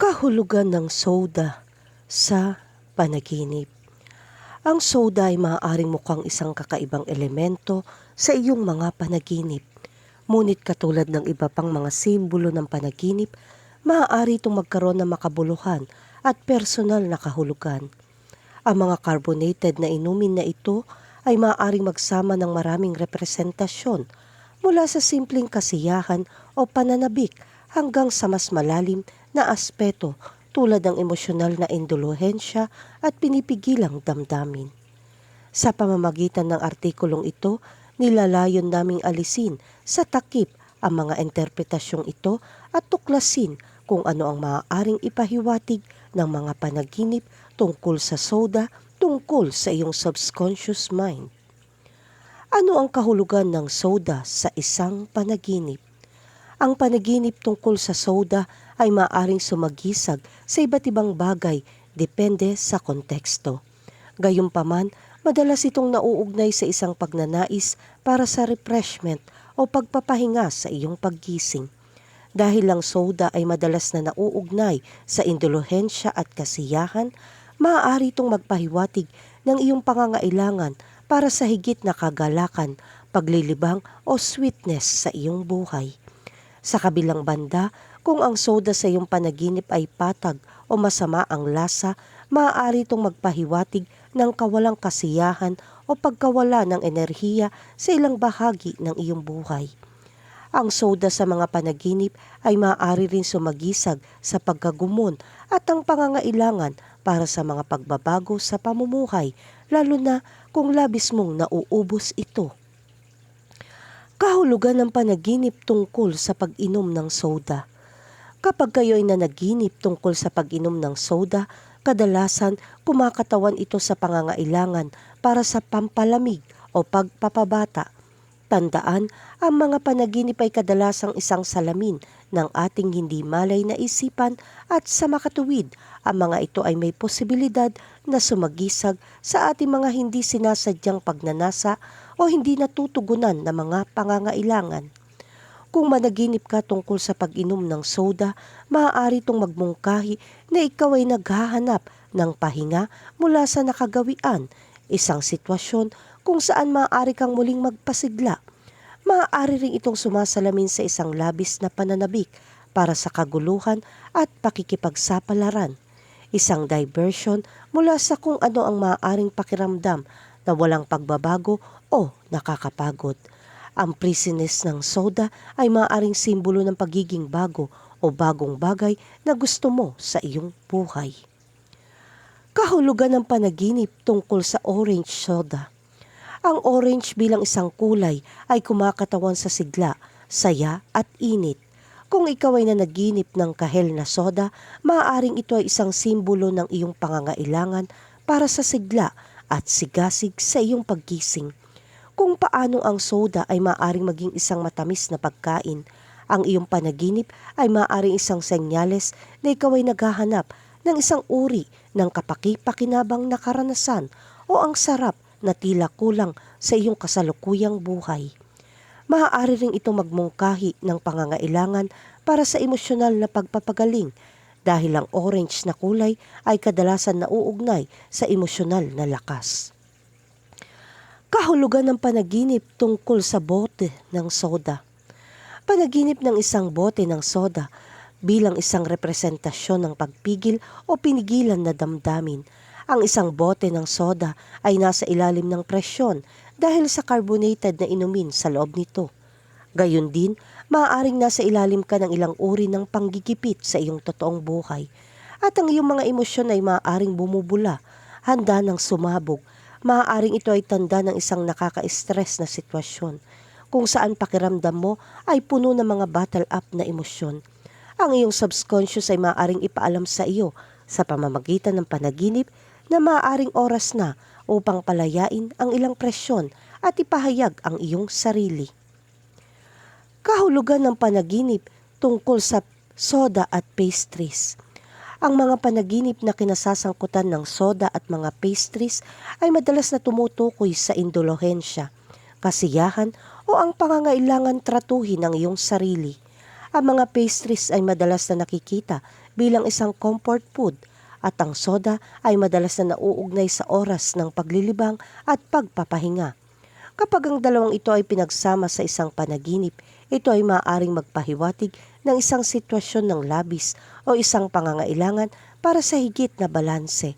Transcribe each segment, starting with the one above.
Kahulugan ng soda sa panaginip. Ang soda ay maaaring mukhang isang kakaibang elemento sa iyong mga panaginip. Ngunit katulad ng iba pang mga simbolo ng panaginip, maaari itong magkaroon ng makabuluhan at personal na kahulugan. Ang mga carbonated na inumin na ito ay maaaring magsama ng maraming representasyon mula sa simpleng kasiyahan o pananabik hanggang sa mas malalim na aspeto tulad ng emosyonal na indulhensya at pinipigilang damdamin. Sa pamamagitan ng artikulong ito, nilalayon naming alisin sa takip ang mga interpretasyong ito at tuklasin kung ano ang maaaring ipahiwatig ng mga panaginip tungkol sa soda tungkol sa iyong subconscious mind. Ano ang kahulugan ng soda sa isang panaginip? Ang panaginip tungkol sa soda ay maaring sumagisag sa iba't ibang bagay depende sa konteksto. Gayunpaman, madalas itong nauugnay sa isang pagnanais para sa refreshment o pagpapahinga sa iyong paggising. Dahil ang soda ay madalas na nauugnay sa indulhensya at kasiyahan, maaari itong magpahiwatig ng iyong pangangailangan para sa higit na kagalakan, paglilibang o sweetness sa iyong buhay. Sa kabilang banda, kung ang soda sa iyong panaginip ay patag o masama ang lasa, maaari itong magpahiwatig ng kawalang kasiyahan o pagkawala ng enerhiya sa ilang bahagi ng iyong buhay. Ang soda sa mga panaginip ay maaari rin sumagisag sa pagkagumon at ang pangangailangan para sa mga pagbabago sa pamumuhay, lalo na kung labis mong nauubos ito kahulugan ng panaginip tungkol sa pag-inom ng soda. Kapag kayo ay nanaginip tungkol sa pag-inom ng soda, kadalasan kumakatawan ito sa pangangailangan para sa pampalamig o pagpapabata. Tandaan, ang mga panaginip ay kadalasang isang salamin ng ating hindi malay na isipan at sa makatuwid, ang mga ito ay may posibilidad na sumagisag sa ating mga hindi sinasadyang pagnanasa o hindi natutugunan na mga pangangailangan. Kung managinip ka tungkol sa pag-inom ng soda, maaari itong magmungkahi na ikaw ay naghahanap ng pahinga mula sa nakagawian, isang sitwasyon kung saan maaari kang muling magpasigla. Maaari rin itong sumasalamin sa isang labis na pananabik para sa kaguluhan at pakikipagsapalaran. Isang diversion mula sa kung ano ang maaaring pakiramdam na walang pagbabago o nakakapagod. Ang prisoness ng soda ay maaaring simbolo ng pagiging bago o bagong bagay na gusto mo sa iyong buhay. Kahulugan ng panaginip tungkol sa orange soda. Ang orange bilang isang kulay ay kumakatawan sa sigla, saya at init. Kung ikaw ay nanaginip ng kahel na soda, maaaring ito ay isang simbolo ng iyong pangangailangan para sa sigla at sigasig sa iyong paggising. Kung paano ang soda ay maaring maging isang matamis na pagkain, ang iyong panaginip ay maaaring isang senyales na ikaw ay naghahanap ng isang uri ng kapaki-pakinabang na karanasan o ang sarap na tila kulang sa iyong kasalukuyang buhay. Maaari ring ito magmungkahi ng pangangailangan para sa emosyonal na pagpapagaling dahil ang orange na kulay ay kadalasan nauugnay sa emosyonal na lakas. Kahulugan ng panaginip tungkol sa bote ng soda. Panaginip ng isang bote ng soda bilang isang representasyon ng pagpigil o pinigilan na damdamin. Ang isang bote ng soda ay nasa ilalim ng presyon dahil sa carbonated na inumin sa loob nito. Gayun din, maaaring nasa ilalim ka ng ilang uri ng panggigipit sa iyong totoong buhay. At ang iyong mga emosyon ay maaaring bumubula, handa ng sumabog. Maaaring ito ay tanda ng isang nakaka-stress na sitwasyon kung saan pakiramdam mo ay puno ng mga battle up na emosyon. Ang iyong subconscious ay maaaring ipaalam sa iyo sa pamamagitan ng panaginip na maaaring oras na upang palayain ang ilang presyon at ipahayag ang iyong sarili kahulugan ng panaginip tungkol sa soda at pastries. Ang mga panaginip na kinasasangkutan ng soda at mga pastries ay madalas na tumutukoy sa indulhensya, kasiyahan o ang pangangailangan tratuhin ng iyong sarili. Ang mga pastries ay madalas na nakikita bilang isang comfort food at ang soda ay madalas na nauugnay sa oras ng paglilibang at pagpapahinga. Kapag ang dalawang ito ay pinagsama sa isang panaginip, ito ay maaaring magpahiwatig ng isang sitwasyon ng labis o isang pangangailangan para sa higit na balanse.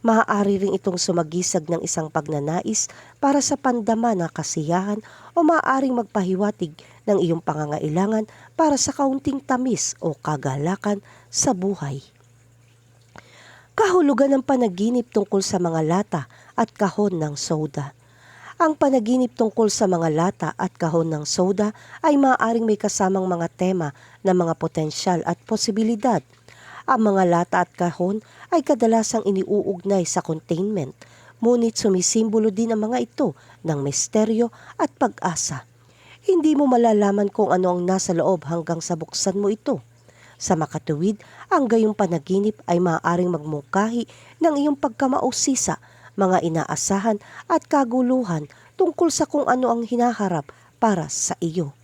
Maaari rin itong sumagisag ng isang pagnanais para sa pandama na kasiyahan o maaaring magpahiwatig ng iyong pangangailangan para sa kaunting tamis o kagalakan sa buhay. Kahulugan ng panaginip tungkol sa mga lata at kahon ng soda. Ang panaginip tungkol sa mga lata at kahon ng soda ay maaaring may kasamang mga tema na mga potensyal at posibilidad. Ang mga lata at kahon ay kadalasang iniuugnay sa containment, ngunit sumisimbolo din ang mga ito ng misteryo at pag-asa. Hindi mo malalaman kung ano ang nasa loob hanggang sa buksan mo ito. Sa makatuwid, ang gayong panaginip ay maaaring magmungkahi ng iyong pagkamausisa, mga inaasahan at kaguluhan tungkol sa kung ano ang hinaharap para sa iyo.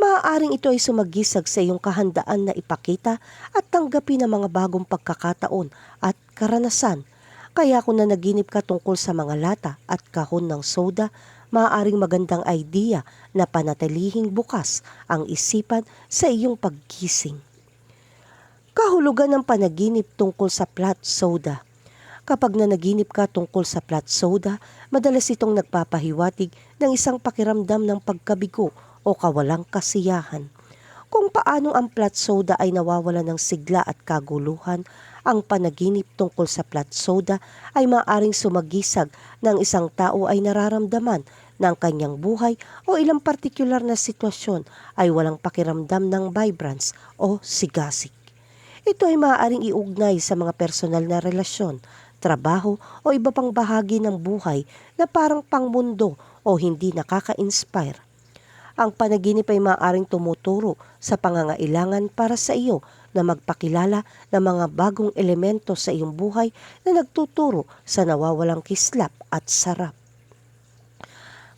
Maaaring ito ay sumagisag sa iyong kahandaan na ipakita at tanggapin ang mga bagong pagkakataon at karanasan. Kaya kung nanaginip ka tungkol sa mga lata at kahon ng soda, maaaring magandang idea na panatilihing bukas ang isipan sa iyong paggising. Kahulugan ng panaginip tungkol sa flat soda. Kapag nanaginip ka tungkol sa flat soda, madalas itong nagpapahiwatig ng isang pakiramdam ng pagkabigo o kawalang kasiyahan. Kung paano ang flat soda ay nawawala ng sigla at kaguluhan, ang panaginip tungkol sa flat soda ay maaring sumagisag ng isang tao ay nararamdaman ng kanyang buhay o ilang partikular na sitwasyon ay walang pakiramdam ng vibrance o sigasig. Ito ay maaaring iugnay sa mga personal na relasyon, trabaho o iba pang bahagi ng buhay na parang pangmundo o hindi nakaka-inspire. Ang panaginip ay maaaring tumuturo sa pangangailangan para sa iyo na magpakilala ng mga bagong elemento sa iyong buhay na nagtuturo sa nawawalang kislap at sarap.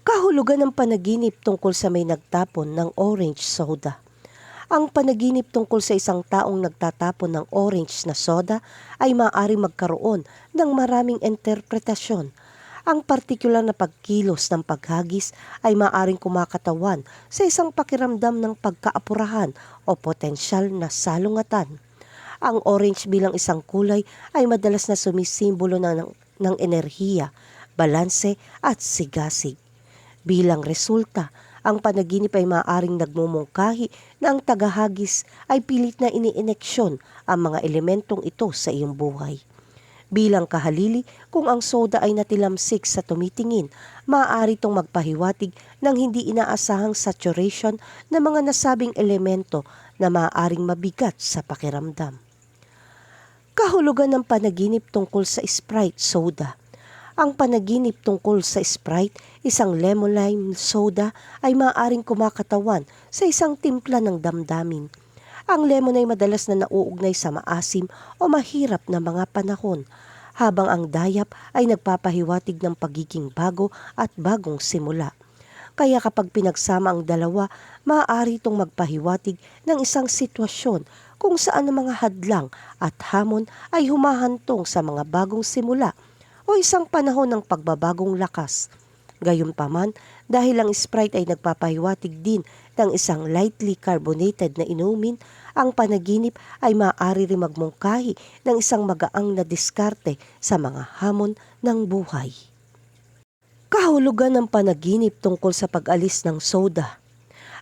Kahulugan ng panaginip tungkol sa may nagtapon ng orange soda. Ang panaginip tungkol sa isang taong nagtatapon ng orange na soda ay maaari magkaroon ng maraming interpretasyon. Ang partikular na pagkilos ng paghagis ay maaring kumakatawan sa isang pakiramdam ng pagkaapurahan o potensyal na salungatan. Ang orange bilang isang kulay ay madalas na sumisimbolo ng, ng enerhiya, balanse at sigasig. Bilang resulta, ang panaginip ay maaaring nagmumungkahi na ang tagahagis ay pilit na iniineksyon ang mga elementong ito sa iyong buhay. Bilang kahalili, kung ang soda ay natilamsik sa tumitingin, maaari itong magpahiwatig ng hindi inaasahang saturation ng mga nasabing elemento na maaaring mabigat sa pakiramdam. Kahulugan ng panaginip tungkol sa Sprite soda. Ang panaginip tungkol sa Sprite, isang lemon lime soda, ay maaaring kumakatawan sa isang timpla ng damdamin. Ang lemon ay madalas na nauugnay sa maasim o mahirap na mga panahon, habang ang dayap ay nagpapahiwatig ng pagiging bago at bagong simula. Kaya kapag pinagsama ang dalawa, maaari itong magpahiwatig ng isang sitwasyon kung saan ang mga hadlang at hamon ay humahantong sa mga bagong simula o isang panahon ng pagbabagong lakas. Gayunpaman, dahil ang Sprite ay nagpapahiwatig din ng isang lightly carbonated na inumin, ang panaginip ay maaari rin magmungkahi ng isang magaang na diskarte sa mga hamon ng buhay. Kahulugan ng panaginip tungkol sa pag-alis ng soda.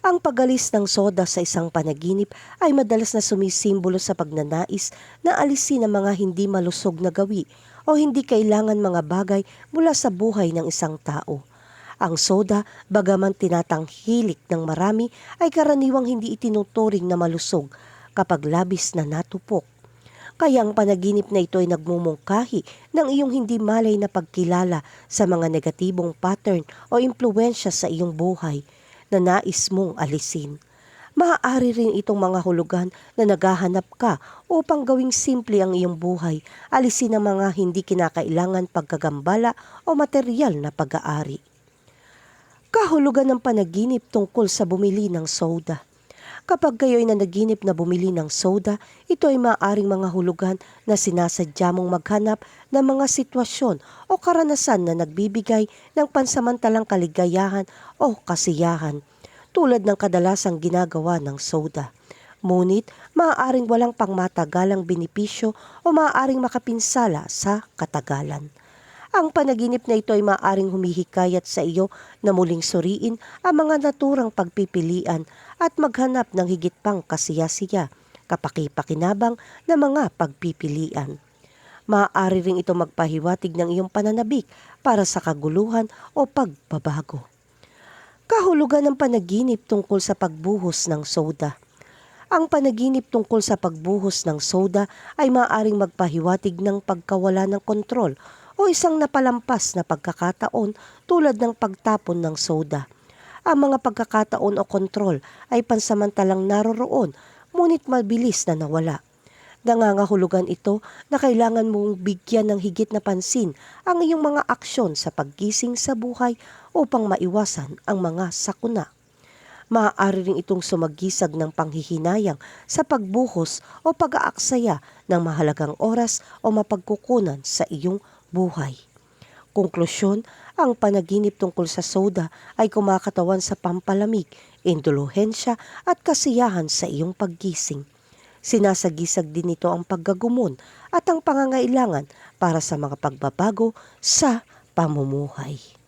Ang pag-alis ng soda sa isang panaginip ay madalas na sumisimbolo sa pagnanais na alisin ang mga hindi malusog na gawi o hindi kailangan mga bagay mula sa buhay ng isang tao. Ang soda, bagaman tinatanghilik ng marami, ay karaniwang hindi itinuturing na malusog kapag labis na natupok. Kaya ang panaginip na ito ay nagmumungkahi ng iyong hindi malay na pagkilala sa mga negatibong pattern o impluensya sa iyong buhay na nais mong alisin. Maaari rin itong mga hulugan na naghahanap ka upang gawing simple ang iyong buhay, alisin ang mga hindi kinakailangan pagkagambala o material na pag-aari. Kahulugan ng panaginip tungkol sa bumili ng soda. Kapag kayo'y nanaginip na bumili ng soda, ito ay maaaring mga hulugan na sinasadya mong maghanap ng mga sitwasyon o karanasan na nagbibigay ng pansamantalang kaligayahan o kasiyahan, tulad ng kadalasang ginagawa ng soda. Ngunit, maaaring walang pangmatagalang benepisyo o maaaring makapinsala sa katagalan. Ang panaginip na ito ay maaaring humihikayat sa iyo na muling suriin ang mga naturang pagpipilian at maghanap ng higit pang kasiyasiya, kapakipakinabang na mga pagpipilian. Maaari ring ito magpahiwatig ng iyong pananabik para sa kaguluhan o pagbabago. Kahulugan ng panaginip tungkol sa pagbuhos ng soda. Ang panaginip tungkol sa pagbuhos ng soda ay maaaring magpahiwatig ng pagkawala ng kontrol o isang napalampas na pagkakataon tulad ng pagtapon ng soda. Ang mga pagkakataon o kontrol ay pansamantalang naroroon ngunit mabilis na nawala. Nangangahulugan ito na kailangan mong bigyan ng higit na pansin ang iyong mga aksyon sa paggising sa buhay upang maiwasan ang mga sakuna maaari rin itong sumagisag ng panghihinayang sa pagbuhos o pag-aaksaya ng mahalagang oras o mapagkukunan sa iyong buhay. Konklusyon, ang panaginip tungkol sa soda ay kumakatawan sa pampalamig, induluhensya at kasiyahan sa iyong paggising. Sinasagisag din nito ang paggagumon at ang pangangailangan para sa mga pagbabago sa pamumuhay.